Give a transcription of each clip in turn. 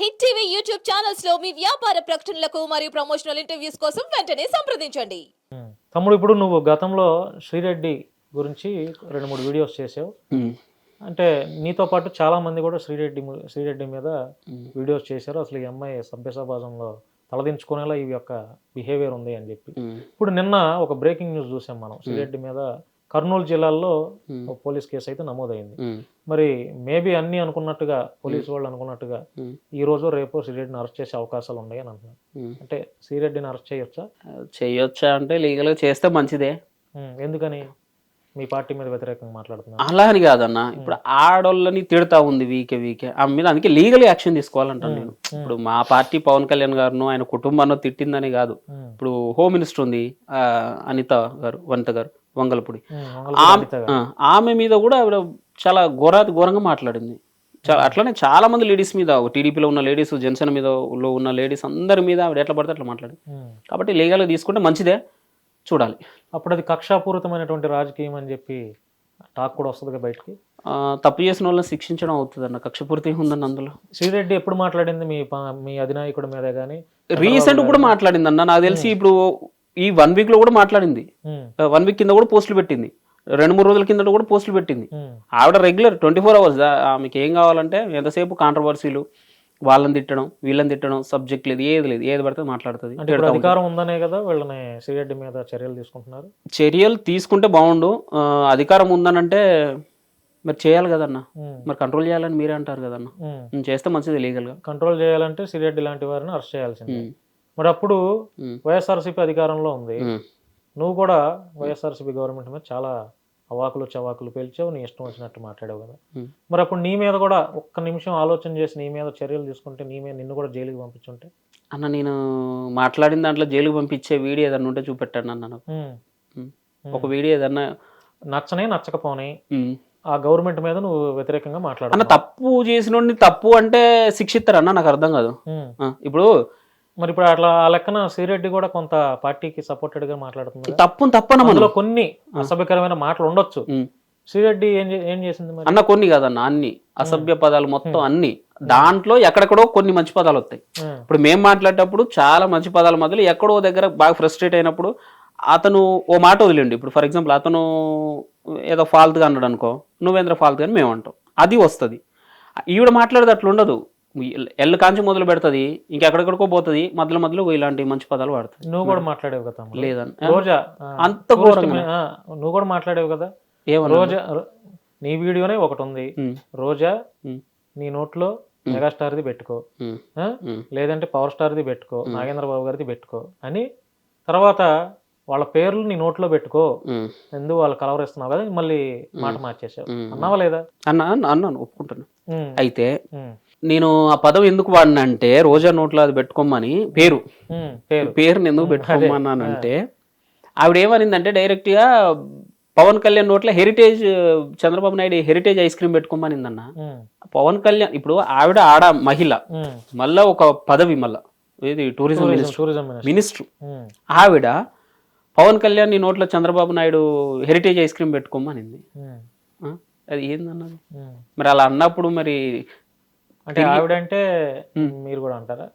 Hit TV YouTube ఛానల్స్లో మీ వ్యాపార ప్రకటనలకు మరియు ప్రమోషనల్ ఇంటర్వ్యూస్ కోసం వెంటనే సంప్రదించండి. తమ్ముడు ఇప్పుడు నువ్వు గతంలో శ్రీరెడ్డి గురించి రెండు మూడు వీడియోస్ చేసావు. అంటే నీతో పాటు చాలా మంది కూడా శ్రీరెడ్డి శ్రీరెడ్డి మీద వీడియోస్ చేశారు అసలు ఈ అమ్మాయి సభ్య సమాజంలో తలదించుకునేలా ఈ యొక్క బిహేవియర్ ఉంది అని చెప్పి. ఇప్పుడు నిన్న ఒక బ్రేకింగ్ న్యూస్ చూసాం మనం శ్రీరెడ్డి మీద కర్నూలు జిల్లాలో పోలీస్ కేసు అయితే నమోదైంది. మరి మేబీ అన్ని అనుకున్నట్టుగా పోలీసు వాళ్ళు అనుకున్నట్టుగా. ఈ రోజు రేపు శ్రీరెడ్డిని అరెస్ట్ చేసే అవకాశాలు ఉన్నాయి అని అంటున్నారు. ఉమ్. అంటే శ్రీరెడ్డిని అరెస్ట్ చేయొచ్చా? చేయొచ్చా అంటే లీగల్గా చేస్తే మంచిదే. ఎందుకని? మీ పార్టీ మీద వ్యతిరేకంగా మాట్లాడుతున్నారు. అలా అని కాదన్న. ఇప్పుడు ఆడోళ్ళని తిడతా ఉంది వీకే వీకే. ఆమె మీద అందుకే లీగల్ యాక్షన్ తీసుకోవాలంటాను నేను. ఇప్పుడు మా పార్టీ పవన్ కళ్యాణ్ గారును ఆయన కుటుంబాన్ని తిట్టిందని కాదు. ఇప్పుడు హోమ్ మినిస్టర్ ఉంది అనిత గారు వనిత గారు వంగలపూడి. ఆమె మీద కూడా చాలా ఘోరాతి ఘోరంగా మాట్లాడింది. చాలా అట్లనే చాలా మంది లేడీస్ మీద టీడీపీలో ఉన్న లేడీస్ జనసేన మీద లో ఉన్న లేడీస్ అందరి మీద ఆవిడ ఎట్లా పడితే అట్లా మాట్లాడింది. ఉమ్. కాబట్టి లీగల్గా తీసుకుంటే మంచిదే చూడాలి. అప్పుడు అది కక్షాపూరితమైనటువంటి రాజకీయం అని చెప్పి టాక్ కూడా వస్తుంది కదా బయటికి తప్పు చేసిన వాళ్ళని శిక్షించడం అవుతుంది అన్న కక్షపూర్తి ఉందన్న అందులో. శ్రీరెడ్డి ఎప్పుడు మాట్లాడింది మీ మీ అధినాయకుడి మీద కానీ రీసెంట్ కూడా మాట్లాడింది అన్న. నాకు తెలిసి ఇప్పుడు ఈ వన్ వీక్లో కూడా మాట్లాడింది. వన్ వీక్ కింద కూడా పోస్టులు పెట్టింది. రెండు మూడు రోజుల కింద కూడా పోస్టులు పెట్టింది. ఆవిడ రెగ్యులర్ ట్వంటీ ఫోర్ అవర్స్ ఆమెకి ఏం కావాలంటే ఎంతసేపు కాంట్రవర్సీలు వాళ్ళని తిట్టడం వీళ్ళని తిట్టడం సబ్జెక్ట్ లేదు ఏది లేదు ఏది పడితే మాట్లాడుతుంది. అధికారం ఉందనే కదా వీళ్ళని శ్రీరెడ్డి మీద చర్యలు తీసుకుంటున్నారు? చర్యలు తీసుకుంటే బాగుండు. అధికారం ఉందనంటే మరి చేయాలి కదన్న. మరి కంట్రోల్ చేయాలని మీరే అంటారు కదన్న. చేస్తే మంచిది లీగల్గా కంట్రోల్ చేయాలంటే శ్రీరెడ్డి లాంటి వారిని అరెస్ట్ చేయాల్సిందే. మరి అప్పుడు. వైఎస్ఆర్సీపీ అధికారంలో ఉంది. నువ్వు కూడా వైఎస్ఆర్సీపీ గవర్నమెంట్ మీద చాలా అవాకులు చవాకులు పేల్చావు నీ ఇష్టం వచ్చినట్టు మాట్లాడావు కదా. మరి అప్పుడు నీ మీద కూడా ఒక్క నిమిషం ఆలోచన చేసి నీ మీద చర్యలు తీసుకుంటే నీ మీద నిన్ను కూడా జైలుకి పంపించుంటే? అన్న నేను మాట్లాడిన దాంట్లో జైలుకి పంపించే వీడియో ఏదన్నా ఉంటే చూపెట్టాను అన్న నాకు. ఒక వీడియో ఏదన్నా నచ్చనే నచ్చకపోనే. ఆ గవర్నమెంట్ మీద నువ్వు వ్యతిరేకంగా అన్న మాట్లాడు తప్పు చేసినోడిని తప్పు అంటే శిక్షిస్తారు అన్న నాకు అర్థం కాదు. ఇప్పుడు మరి ఇప్పుడు అట్లా ఆ లెక్కన శ్రీరెడ్డి కూడా కొంత పార్టీకి సపోర్టెడ్గా మాట్లాడుతుంది తప్పు తప్పన అందులో కొన్ని అసభ్యకరమైన మాటలు ఉండొచ్చు. శ్రీరెడ్డి ఏం ఏం చేసింది మరి? అన్న కొన్ని కాదన్న అన్ని. అసభ్య పదాలు మొత్తం అన్ని. దాంట్లో ఎక్కడెక్కడో కొన్ని మంచి పదాలు వస్తాయి. ఇప్పుడు మేము మాట్లాడేటప్పుడు చాలా మంచి పదాల మధ్యలో ఎక్కడో దగ్గర బాగా ఫ్రస్ట్రేట్ అయినప్పుడు అతను ఓ మాట వదిలేండి. ఇప్పుడు ఫర్ ఎగ్జాంపుల్ అతను ఏదో ఫాల్తుగా అన్నాడు అనుకో నువ్వేంద్ర ఫాల్తు అని మేము అంటాం అది వస్తుంది. ఈవిడ మాట్లాడేది అట్లా ఉండదు. ఎల్లు కాంచి మొదలు పెడుతుంది ఇంకెక్కడెక్కడికో పోతుంది మధ్యలో మధ్యలో ఇలాంటి మంచి పదాలు వాడుతుంది నువ్వు కూడా మాట్లాడేవు కదా. లేదన్న రోజా అంత నువ్వు కూడా మాట్లాడేవు కదా? ఏమన్నా? రోజా నీ వీడియోనే ఒకటి ఉంది. ఉమ్, రోజా ఉమ్, నీ నోట్లో మెగాస్టార్ది పెట్టుకో. లేదంటే పవర్ స్టార్ది పెట్టుకో. నాగేంద్ర బాబు గారిది పెట్టుకో అని తర్వాత వాళ్ళ పేర్లు నీ నోట్లో పెట్టుకో. ఎందుకు వాళ్ళు కలవరిస్తున్నావు కదా మళ్ళీ మాట మార్చేసావు. అన్నావా లేదా? అన్న అన్న అన్నాను ఒప్పుకుంటాను ఉమ్, అయితే నేను ఆ పదం ఎందుకు వాడినా అంటే రోజా నోట్లో అది పెట్టుకోమని పేరు. పేరుని ఎందుకు పెట్టుకోమన్నానంటే ఆవిడ ఏమనిందంటే డైరెక్ట్గా పవన్ కళ్యాణ్ నోట్లో Heritage Chandrababu Naidu Heritage ice cream పెట్టుకోమనిందన్న. Pawan Kalyan ఇప్పుడు ఆవిడ ఆడ మహిళ. మళ్ళా ఒక పదవి మళ్ళా. ఇది టూరిజం మినిస్టర్. ఆవిడ పవన్ కళ్యాణ్ నీ నోట్లో Chandrababu Naidu Heritage ice cream పెట్టుకోమనింది? అది ఏందన్నది. మరి అలా అన్నప్పుడు మరి అంటే ఆవిడంటే మీరు కూడా అంటారా?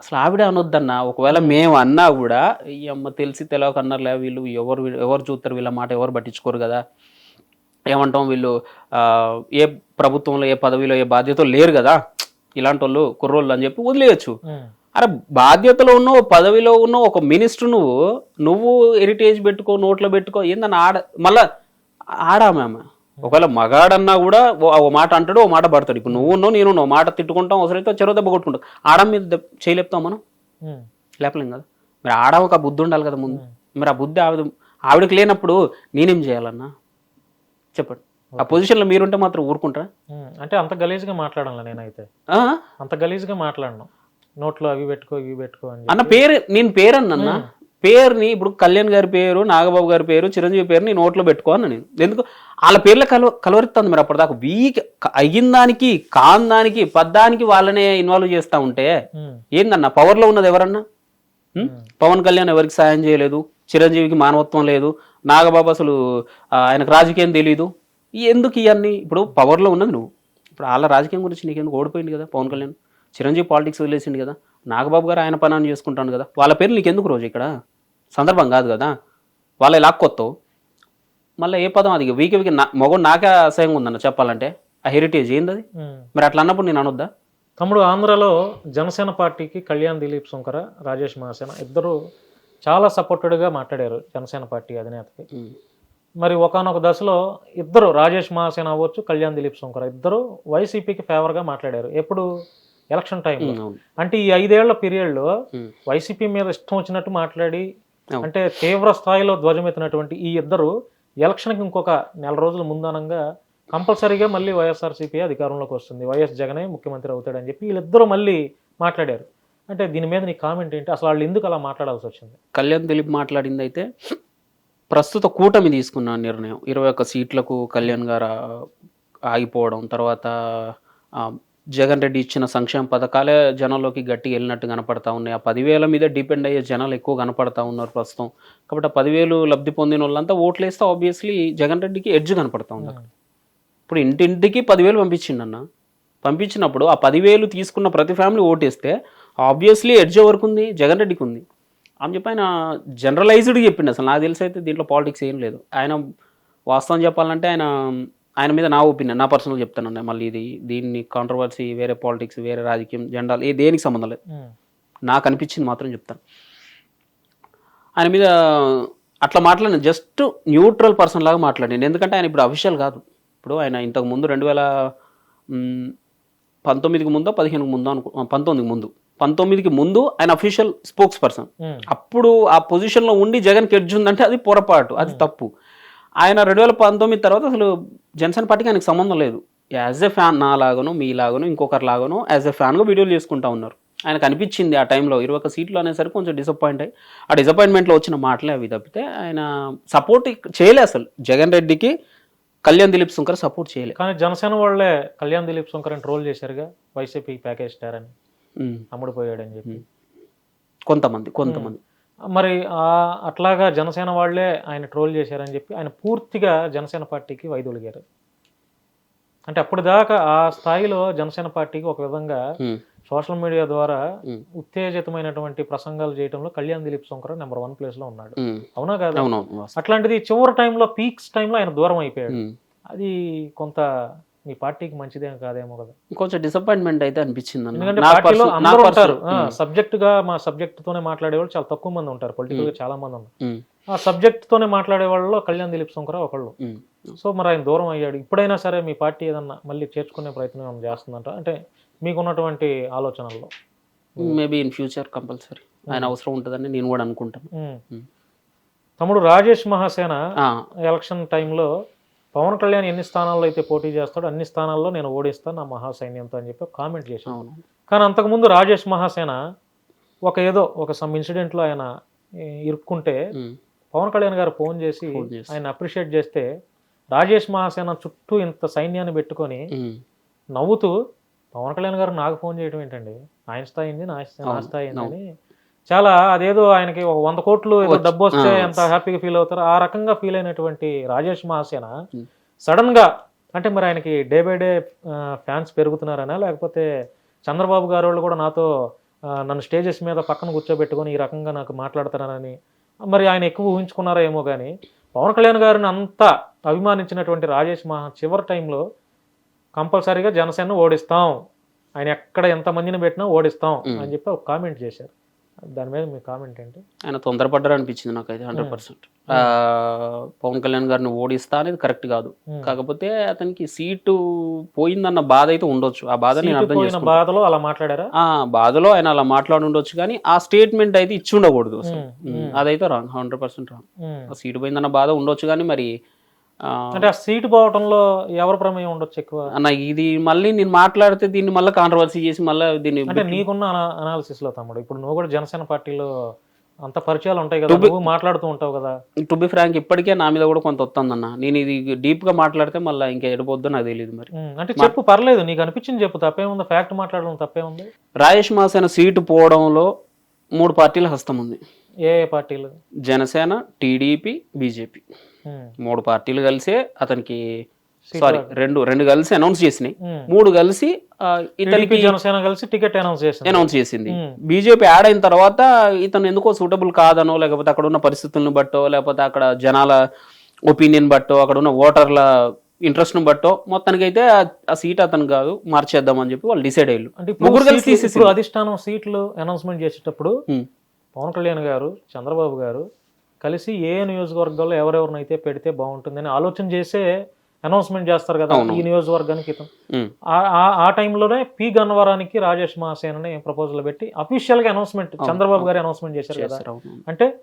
అసలు ఆవిడ అనొద్దన్న. ఒకవేళ మేము అన్నా కూడా ఈ అమ్మ తెలిసి తెలియక అన్నారులే వీళ్ళు ఎవరు ఎవరు చూస్తారు వీళ్ళ మాట ఎవరు పట్టించుకోరు కదా. ఏమంటాం వీళ్ళు ఆ, ఏ ప్రభుత్వంలో ఏ పదవిలో ఏ బాధ్యత లేరు కదా. ఇలాంటి వాళ్ళు కుర్రోళ్ళు అని చెప్పి వదిలేయచ్చు. అరే బాధ్యతలో ఉన్న పదవిలో ఉన్న ఒక మినిస్టర్ నువ్వు నువ్వు హెరిటేజ్ పెట్టుకో నోట్లో పెట్టుకో ఏందన్న ఆడ మళ్ళా ఆడామె ఆమె. ఒకవేళ మగాడన్నా కూడా ఓ- మాట అంటాడు ఓ మాట పడతాడు. ఇప్పుడు నువ్వు ఉన్నావు నేను ఉన్నావు మాట తిట్టుకుంటాం అవసరమైతే చెరువు దెబ్బ కొట్టుకుంటాం. ఆడ మీద చేయలేపుతాం మనం? లేపలేం కదా. మరి ఆడ ఒక బుద్ధి ఉండాలి కదా ముందు. మరి ఆ బుద్ధి ఆవిడ ఆవిడకి లేనప్పుడు నేనేం చేయాలన్నా? చెప్పండి. ఆ పొజిషన్లో మీరుంటే మాత్రం ఊరుకుంటారా. అంటే అంత గలీజ్గా మాట్లాడాలి నేనైతే? అంత గలీజ్గా మాట్లాడను. నోట్లో అవి పెట్టుకో ఇవి పెట్టుకో. అన్న పేరు నేను పేరు అన్న పేరుని ఇప్పుడు కళ్యాణ్ గారి పేరు నాగబాబు గారి పేరు చిరంజీవి పేరు నేను నోట్లో పెట్టుకో అన్న నేను. ఎందుకు? వాళ్ళ పేర్ల కలవ కలవరిస్తుంది మరి అప్పటిదాకా. వీక్ అయిన దానికి కాని దానికి పద్దానికి వాళ్ళనే ఇన్వాల్వ్ చేస్తా ఉంటే ఏందన్న? పవర్లో ఉన్నది ఎవరన్నా? పవన్ కళ్యాణ్ ఎవరికి సాయం చేయలేదు? చిరంజీవికి మానవత్వం లేదు? నాగబాబు అసలు ఆయనకు రాజకీయం తెలియదు ఎందుకు ఇవన్నీ? ఇప్పుడు పవర్లో ఉన్నది నువ్వు. ఇప్పుడు వాళ్ళ రాజకీయం గురించి నీకెందుకు ఓడిపోయింది కదా పవన్ కళ్యాణ్? చిరంజీవి పాలిటిక్స్ వదిలేసిండు కదా? నాగబాబు గారు ఆయన పని ఆయన చేసుకుంటాను కదా? వాళ్ళ పేరు నీకు ఎందుకు రోజు ఇక్కడ? సందర్భం కాదు కదా వాళ్ళ లాక్కొత్తావు మళ్ళీ ఏ పదం అది వీకి వీకి నా మగడు నాకే అసహ్యంగా ఉందన్న చెప్పాలంటే ఆ హెరిటేజ్ ఏంది అది. మరి అట్లా అన్నప్పుడు నేను అనొద్దా తమ్ముడు ఆంధ్రాలో జనసేన పార్టీకి కళ్యాణ్ దిలీప్ శంకర రాజేష్ మహాసేన ఇద్దరు చాలా సపోర్టెడ్గా మాట్లాడారు జనసేన పార్టీ అధినేతకి. మరి ఒకానొక దశలో ఇద్దరు రాజేష్ మహాసేన అవ్వచ్చు కళ్యాణ్ దిలీప్ శంకర్ ఇద్దరు వైసీపీకి ఫేవర్గా మాట్లాడారు ఎప్పుడు ఎలక్షన్ అవును. అంటే ఈ ఐదేళ్ళ పీరియడ్లో. వైసీపీ మీద ఇష్టం వచ్చినట్టు మాట్లాడి. అంటే తీవ్ర స్థాయిలో ధ్వజమెత్తినటువంటి ఈ ఇద్దరు ఎలక్షన్కి ఇంకొక నెల రోజుల ముందనంగా కంపల్సరీగా మళ్ళీ వైఎస్ఆర్సీపీ అధికారంలోకి వస్తుంది. వైఎస్ జగనే ముఖ్యమంత్రి అవుతాడని చెప్పి వీళ్ళిద్దరూ మళ్ళీ మాట్లాడారు. అంటే దీని మీద నీ కామెంట్ ఏంటి? అసలు వాళ్ళు ఎందుకు అలా మాట్లాడాల్సి వచ్చింది? కళ్యాణ్ దిలీప్ మాట్లాడింది అయితే ప్రస్తుత కూటమి తీసుకున్న నిర్ణయం. ఇరవై ఒక్క సీట్లకు కళ్యాణ్ గారు ఆగిపోవడం తర్వాత జగన్ రెడ్డి ఇచ్చిన సంక్షేమ పథకాలే జనంలోకి గట్టి వెళ్ళినట్టు కనపడతా ఉన్నాయి. ఆ పదివేల మీద డిపెండ్ అయ్యే జనాలు ఎక్కువ కనపడతా ఉన్నారు ప్రస్తుతం. కాబట్టి ఆ పదివేలు లబ్ధి పొందిన వాళ్ళంతా ఓట్లు వేస్తే ఆబ్వియస్లీ జగన్ రెడ్డికి ఎడ్జ్ కనపడతా ఉంది అక్కడ. ఇప్పుడు ఇంటింటికి పదివేలు పంపించిండన్న. పంపించినప్పుడు ఆ పదివేలు తీసుకున్న ప్రతి ఫ్యామిలీ ఓటేస్తే ఆబ్వియస్లీ ఎడ్జ్ ఎవరికి ఉంది? జగన్ రెడ్డికి ఉంది. అని చెప్పి ఆయన జనరలైజ్డ్ చెప్పిండు అసలు. నాకు తెలిసి అయితే దీంట్లో పాలిటిక్స్ ఏం లేదు. ఆయన వాస్తవం చెప్పాలంటే ఆయన ఆయన మీద నా ఒపీనియన్ నా పర్సనల్ చెప్తానండి. మళ్ళీ ఇది దీన్ని కాంట్రవర్సీ వేరే పాలిటిక్స్ వేరే రాజకీయం జెండాలు ఏ దేనికి సంబంధం లేదు. నాకు అనిపించింది మాత్రం చెప్తాను. ఆయన మీద అట్లా మాట్లాడిన జస్ట్ న్యూట్రల్ పర్సన్ లాగా మాట్లాడింది ఎందుకంటే ఆయన ఇప్పుడు అఫీషియల్ కాదు. ఇప్పుడు ఆయన ఇంతకు ముందు రెండు వేల పంతొమ్మిదికి ముందో పదిహేనుకి ముందో అనుకో పంతొమ్మిదికి ముందు. పంతొమ్మిదికి ముందు ఆయన అఫీషియల్ స్పోక్స్ పర్సన్. అప్పుడు ఆ పొజిషన్లో ఉండి జగన్ కెడ్జ్ ఉందంటే అది పొరపాటు. అది తప్పు. ఆయన రెండు వేల పంతొమ్మిది తర్వాత అసలు జనసేన పార్టీకి ఆయనకు సంబంధం లేదు. యాజ్ ఎ ఫ్యాన్ నా లాగాను మీ లాగాను ఇంకొకరి లాగాను యాజ్ ఎ ఫ్యాన్గా వీడియోలు చేసుకుంటా ఉన్నారు. ఆయనకు అనిపించింది ఆ టైంలో ఇరవై ఒక సీట్లు అనేసరికి కొంచెం డిసప్పాయింట్ అయ్యి ఆ డిసప్పాయింట్మెంట్లో వచ్చిన మాటలే అవి తప్పితే ఆయన సపోర్ట్ చేయలే అసలు. జగన్ రెడ్డికి కళ్యాణ్ దిలీప్ శంకర్ సపోర్ట్ చేయలే. కానీ జనసేన వాళ్ళే కళ్యాణ్ దిలీప్ శంకర్ని ట్రోల్ చేశారుగా వైసీపీ ప్యాకేజ్ స్టార్ అని ఉమ్. అమ్ముడు పోయాడని చెప్పి. కొంతమంది కొంతమంది. మరి ఆ అట్లాగా జనసేన వాళ్ళే ఆయన ట్రోల్ చేశారని చెప్పి ఆయన పూర్తిగా జనసేన పార్టీకి వైదొలిగారు అంటే అప్పుడు దాకా ఆ స్థాయిలో జనసేన పార్టీకి ఒక విధంగా. సోషల్ మీడియా ద్వారా. ఉత్తేజితమైనటువంటి ప్రసంగాలు చేయడంలో కళ్యాణ్ దిలీప్ శంకర్ నెంబర్ వన్ ప్లేస్లో ఉన్నాడు. అవునా కాదా. అట్లాంటిది చివరి టైంలో పీక్స్ టైంలో ఆయన దూరం అయిపోయాడు. అది కొంత మీ పార్టీకి మంచిదేం కాదేమో కదా. కొంచెం డిసప్పాయింట్మెంట్ అయితే అనిపించింది. ఎందుకంటే నా పార్టీలో నా అందరూ ఉంటారు. సబ్జెక్ట్గా మా సబ్జెక్ట్ తోనే మాట్లాడే వాళ్ళు చాలా తక్కువ మంది ఉంటారు. పొలిటికల్గా చాలా మంది ఉన్నారు. ఆ సబ్జెక్ట్ తోనే మాట్లాడే వాళ్ళలో కళ్యాణ్ దిలీప్ శంకర్ ఒకళ్ళు. సో మరి ఆయన దూరం అయ్యాడు. ఇప్పుడైనా సరే మీ పార్టీ ఏదన్నా మళ్ళీ చేర్చుకునే ప్రయత్నం ఏమైనా చేస్తుందంట? అంటే మీకున్నటువంటి ఆలోచనల్లో. మేబీ ఇన్ ఫ్యూచర్ కంపల్సరీ ఆయన అవసరం ఉంటుందని నేను కూడా అనుకుంటాను. తమ్ముడు రాజేష్ మహాసేన ఎలక్షన్ టైంలో పవన్ కళ్యాణ్ ఎన్ని స్థానాల్లో అయితే పోటీ చేస్తాడో అన్ని స్థానాల్లో నేను ఓడిస్తాను నా మహాసైన్యంతో అని చెప్పి కామెంట్ చేశాను కానీ అంతకుముందు రాజేష్ మహాసేన ఒక ఏదో ఒక సమ్ ఇన్సిడెంట్లో ఆయన ఇరుక్కుంటే. పవన్ కళ్యాణ్ గారు ఫోన్ చేసి. ఆయన అప్రిషియేట్ చేస్తే రాజేష్ మహాసేన చుట్టూ ఇంత సైన్యాన్ని పెట్టుకొని. నవ్వుతూ పవన్ కళ్యాణ్ గారు నాకు ఫోన్ చేయడం ఏంటండి? ఆయన స్థాయి నా స్థాయి అని చాలా అదేదో ఆయనకి ఒక వంద కోట్లు ఏదో డబ్బు వస్తే. ఎంత హ్యాపీగా ఫీల్ అవుతారో ఆ రకంగా ఫీల్ అయినటువంటి రాజేష్ మహాసేన. సడన్గా అంటే మరి ఆయనకి డే బై డే ఫ్యాన్స్ పెరుగుతున్నారనా లేకపోతే చంద్రబాబు గారు వాళ్ళు కూడా నాతో నన్ను స్టేజెస్ మీద పక్కన కూర్చోబెట్టుకొని ఈ రకంగా నాకు మాట్లాడుతున్నారని మరి ఆయన ఎక్కువ ఊహించుకున్నారో ఏమో కానీ పవన్ కళ్యాణ్ గారిని అంత అభిమానించినటువంటి రాజేష్ మహా చివరి టైంలో కంపల్సరీగా జనసేన ఓడిస్తాం ఆయన ఎక్కడ ఎంతమందిని పెట్టినా ఓడిస్తాం అని చెప్పి ఒక కామెంట్ చేశారు దాని మీద మీ కామెంట్ ఏంటి? ఆయన తొందరపడ్డారు అనిపించింది నాకైతే హండ్రెడ్ పర్సెంట్ పవన్ కళ్యాణ్ గారిని ఓడిస్తా అనేది కరెక్ట్ కాదు. ఉమ్. కాకపోతే అతనికి సీటు పోయిందన్న బాధ అయితే ఉండొచ్చు. ఆ బాధ నేను అర్థం పోయిన చేసుకుంటాను బాధలో అలా మాట్లాడారా? ఆ బాధలో ఆయన అలా మాట్లాడి ఉండొచ్చు కానీ ఆ స్టేట్మెంట్ అయితే ఇచ్చి ఉండకూడదు అసలు. ఉమ్, అదైతే రాంగ్ హండ్రెడ్ పర్సెంట్ రాంగ్. ఆ సీటు పోయిందన్న బాధ ఉండొచ్చు కానీ మరి అంటే ఆ సీటు పోవటంలో ఎవరి ప్రమేయం ఉండొచ్చు ఎక్కువ? అన్న ఇది మళ్ళీ నేను మాట్లాడితే దీన్ని మళ్ళీ కాంట్రవర్సీ చేసి మళ్ళీ దీన్ని అంటే నీకున్న అనాలిసిస్లో తమ్ముడు ఇప్పుడు నువ్వు కూడా జనసేన పార్టీలో అంత పరిచయాలు ఉంటాయి కదా నువ్వు మాట్లాడుతూ ఉంటావు కదా. టు బి ఫ్రాంక్ ఇప్పటికే నా మీద కూడా కొంత వస్తుందన్న నేను ఇది డీప్గా మాట్లాడితే మళ్ళీ ఇంకా ఎడిపోద్దో నాకు తెలియదు మరి. అంటే చెప్పు పర్లేదు నీకు అనిపించింది చెప్పు తప్పేముంది ఫ్యాక్ట్ మాట్లాడడం తప్పేముంది? రాజేష్ మాసేన సీటు పోవడంలో మూడు పార్టీల హస్తం ఉంది. ఏ ఏ పార్టీలు? Janasena TDP BJP. మూడు పార్టీలు కలిసే అతనికి సారీ రెండు రెండు కలిసి అనౌన్స్ చేసినాయి. ఉమ్. మూడు కలిసి ఇతనికి జనసేన కలిసి టికెట్ అనౌన్స్ చేసింది. అనౌన్స్ చేసింది. ఉమ్. బీజేపీ యాడ్ అయిన తర్వాత ఇతను ఎందుకో సూటబుల్ కాదనో లేకపోతే అక్కడ ఉన్న పరిస్థితులను బట్టో లేకపోతే అక్కడ జనాల ఒపీనియన్ బట్టో అక్కడ ఉన్న ఓటర్ల ఇంట్రెస్ట్ను బట్టో మొత్తానికి అయితే ఆ సీట్ అతను కాదు మార్చేద్దాం అని చెప్పి వాళ్ళు డిసైడ్ అయ్యారు. అంటే ముగ్గురు కలిసి తీసేసి అధిష్టానం సీట్లు అనౌన్స్మెంట్ చేసేటప్పుడు పవన్ కళ్యాణ్ గారు చంద్రబాబు గారు కలిసి ఏ నియోజకవర్గాల్లో ఎవరెవరినైతే పెడితే బాగుంటుందని ఆలోచన చేసే అనౌన్స్మెంట్ చేస్తారు కదా. ఈ నియోజకవర్గానికి ఆ- ఆ- ఆ టైంలోనే పి గన్నవరానికి రాజేష్ మహాసేనని ప్రపోజల్ పెట్టి అఫీషియల్గా అనౌన్స్మెంట్ చంద్రబాబు గారు అనౌన్స్మెంట్ చేశారు కదా. అంటే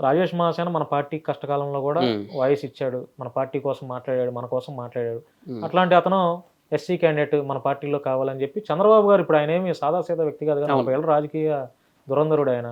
రాజేష్ మహాసేన మన పార్టీ కష్టకాలంలో కూడా. వాయిస్ ఇచ్చాడు. మన పార్టీ కోసం మాట్లాడాడు మన కోసం మాట్లాడాడు. అట్లాంటి అతను ఎస్సీ క్యాండిడేట్ మన పార్టీలో కావాలని చెప్పి చంద్రబాబు గారు ఇప్పుడు ఆయన ఏమి సాదాసీదా వ్యక్తి కాదు కానీ ఏళ్ళ రాజకీయ దురంధరుడు ఆయన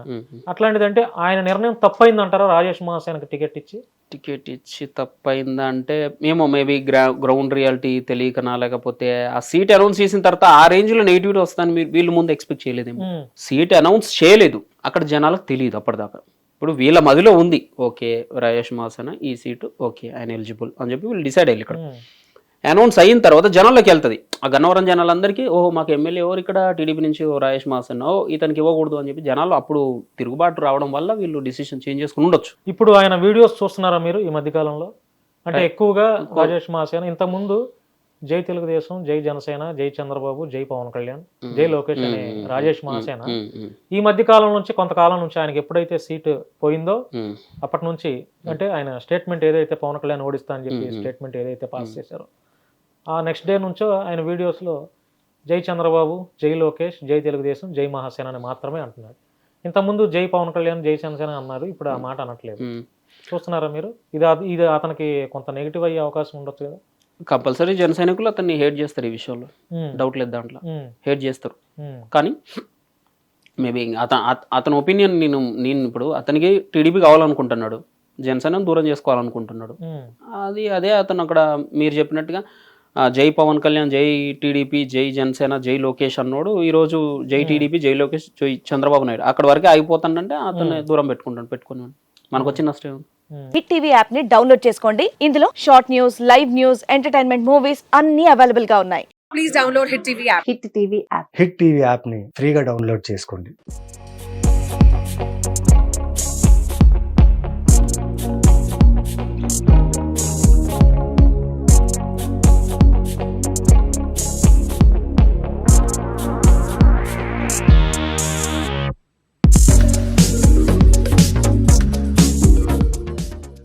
అట్లాంటిదంటే ఆయన నిర్ణయం తప్పైంది అంటారా రాజేష్ మహాసేనకి టికెట్ ఇచ్చి? టికెట్ ఇచ్చి తప్పైందా అంటే మేము మేబీ గ్రా గ్రౌండ్ రియాలిటీ తెలియకనా లేకపోతే ఆ సీట్ అనౌన్స్ చేసిన తర్వాత ఆ రేంజ్లో నెగిటివిటీ వస్తాను మీరు వీళ్ళు ముందు ఎక్స్పెక్ట్ చేయలేదేమో. సీట్ అనౌన్స్ చేయలేదు. అక్కడ జనాలకు తెలియదు అప్పటిదాకా. ఇప్పుడు వీళ్ళ మదిలో ఉంది. ఓకే రాజేష్ మాసన ఈ సీటు ఓకే ఆయన ఎలిజిబుల్ అని చెప్పి వీళ్ళు డిసైడ్ అయ్యారు ఇక్కడ. అనౌన్స్ అయిన తర్వాత జనాల్లోకి వెళ్తుంది. ఆ గన్నవరం జనాలందరికీ ఓహో మాకు ఎమ్మెల్యే ఎవరు ఇక్కడ? టీడీపీ నుంచి ఓ రాజేష్ మాసన్ ఓ ఇతనికి ఇవ్వకూడదు అని చెప్పి జనాలు అప్పుడు తిరుగుబాటు రావడం వల్ల వీళ్ళు డిసిషన్ చేంజ్ చేసుకుని ఉండొచ్చు. ఇప్పుడు ఆయన వీడియోస్ చూస్తున్నారా మీరు ఈ మధ్య కాలంలో అంటే ఎక్కువగా రాజేష్ మహాసేన ఇంతకు ముందు జై తెలుగుదేశం జై జనసేన జై చంద్రబాబు జై పవన్ కళ్యాణ్ జై లోకేష్ అనే రాజేష్ మహాసేన ఈ మధ్య కాలం నుంచి కొంతకాలం నుంచి ఆయనకి ఎప్పుడైతే సీటు పోయిందో అప్పటి నుంచి అంటే ఆయన స్టేట్మెంట్ ఏదైతే పవన్ కళ్యాణ్ ఓడిస్తా అని చెప్పి స్టేట్మెంట్ ఏదైతే పాస్ చేశారో ఆ నెక్స్ట్ డే నుంచో ఆయన వీడియోస్లో జై చంద్రబాబు జై లోకేష్ జై తెలుగుదేశం జై మహాసేన అని మాత్రమే అంటున్నాడు. ఇంతకుముందు జై పవన్ కళ్యాణ్ జై జనసేన అన్నారు ఇప్పుడు ఆ మాట అనట్లేదు. ఉమ్. చూస్తున్నారా మీరు? ఇది ఇది అతనికి కొంత నెగిటివ్ అయ్యే అవకాశం ఉండొచ్చు కదా? కంపల్సరీ జన సైనికులు అతన్ని హేట్ చేస్తారు ఈ విషయంలో. డౌట్ లేదు దాంట్లో. హేట్ చేస్తారు. కానీ మేబీ అతను అతని ఒపీనియన్ నేను నేను ఇప్పుడు అతనికి టీడీపీ కావాలనుకుంటున్నాడు. జనసేన దూరం చేసుకోవాలనుకుంటున్నాడు. అది అదే అతను అక్కడ మీరు చెప్పినట్టుగా జై పవన్ కళ్యాణ్ జై టీడీపీ జై జనసేన జై లోకేష్ అన్నోడు ఈరోజు జై టీడీపీ జై లోకేష్ జై చంద్రబాబు నాయుడు. అక్కడ వరకే ఆగిపోతాడంటే అతను దూరం పెట్టుకుంటాను పెట్టుకున్నాను. మనకు వచ్చిన నష్టం ఏముంది? హిట్ టీవీ యాప్ని డౌన్లోడ్ చేసుకోండి. ఇందులో short news live news entertainment movies అన్ని అవైలబుల్గా ఉన్నాయి. Please download Hit TV app. Hit TV app Hit TV యాప్ని ఫ్రీగా డౌన్లోడ్ చేసుకోండి.